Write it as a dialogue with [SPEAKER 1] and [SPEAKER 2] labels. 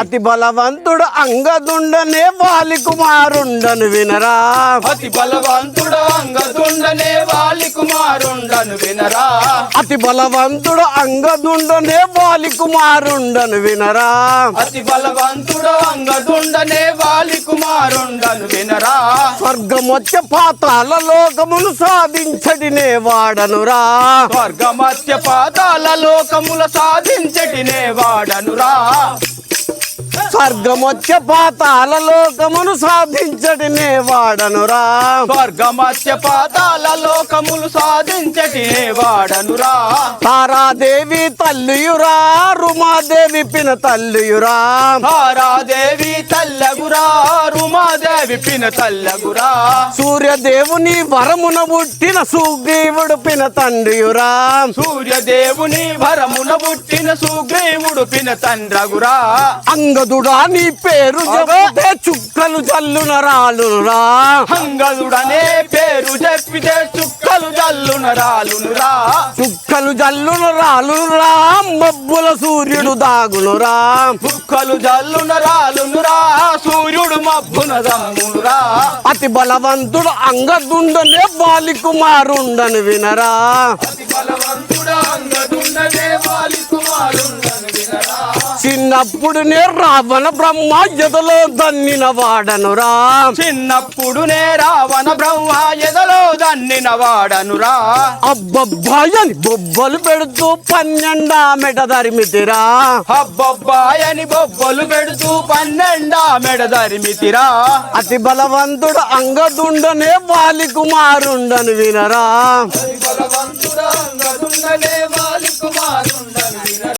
[SPEAKER 1] అతి బలవంతుడు అంగదుండనే వాలి కుమారుండను వినరా.
[SPEAKER 2] అతి బలవంతుడు అంగదుండనే వాలి కుమారుండను వినరా.
[SPEAKER 1] అతి బలవంతుడు అంగదుండనే వాలి కుమారుండను వినరా.
[SPEAKER 2] అతి బలవంతుడు అంగదుండనే వాలి కుమారుండను వినరా.
[SPEAKER 1] స్వర్గమొచ్చ పాతాల లోకమును సాధించడినే వాడనురా
[SPEAKER 2] స్వర్గమత్య పాతాల లోకముల సాధించటినే వాడనురా.
[SPEAKER 1] స్వర్గమొచ్చ పాతాల లోకమును సాధించడినే వాడనురా.
[SPEAKER 2] స్వర్గమత్య పాతాల లోకములు సాధించటినే వాడనురా.
[SPEAKER 1] తారాదేవి తల్లియురా రుమాదేవి పిన తల్లియురా.
[SPEAKER 2] తారాదేవి తల్లగురా రుమాదేవి పిన తల్లగురా.
[SPEAKER 1] సూర్యదేవుని వరమున పుట్టిన సుగ్రీవుడు పిన తండ్రియురా.
[SPEAKER 2] సూర్యదేవుని వరమున పుట్టిన సుగ్రీవుడు పిన తండ్రగురా.
[SPEAKER 1] అంగదుడా నీ పేరు చెబితే చుక్కలు చల్లున రాలురా
[SPEAKER 2] హంగదుడనే పేరు చెప్పితే చుక్కలు జల్లున రాలునురా.
[SPEAKER 1] చుక్కలు జల్లున రాలురా మబ్బుల సూర్యుడు దాగునురా.
[SPEAKER 2] చుక్కలు జల్లున రాలునురా సూర్యుడు మబ్బున దమ్మునురా.
[SPEAKER 1] అతి బలవంతుడు అంగదుండనే వాలి కుమారుండను వినరా.
[SPEAKER 2] అతి బలవంతుడు
[SPEAKER 1] చిన్నప్పుడునే రావణ బ్రహ్మ ఎదలో దన్నిన వాడనురా.
[SPEAKER 2] చిన్నప్పుడునే రావణ బ్రహ్మ ఎదలో దన్నిన వాడనురా.
[SPEAKER 1] అబ్బబ్బాయని బొబ్బలు పెడుతూ పన్నెండా మెట ధరిమితిరా
[SPEAKER 2] అబ్బబ్బాయని బొబ్బలు పెడుతూ పన్నెండా మెడ దరిమితిరా.
[SPEAKER 1] అతి బలవంతుడు అంగదుండనే వాలి కుమారుండను వినరా.
[SPEAKER 2] బలవంతుడు అంగదుండనే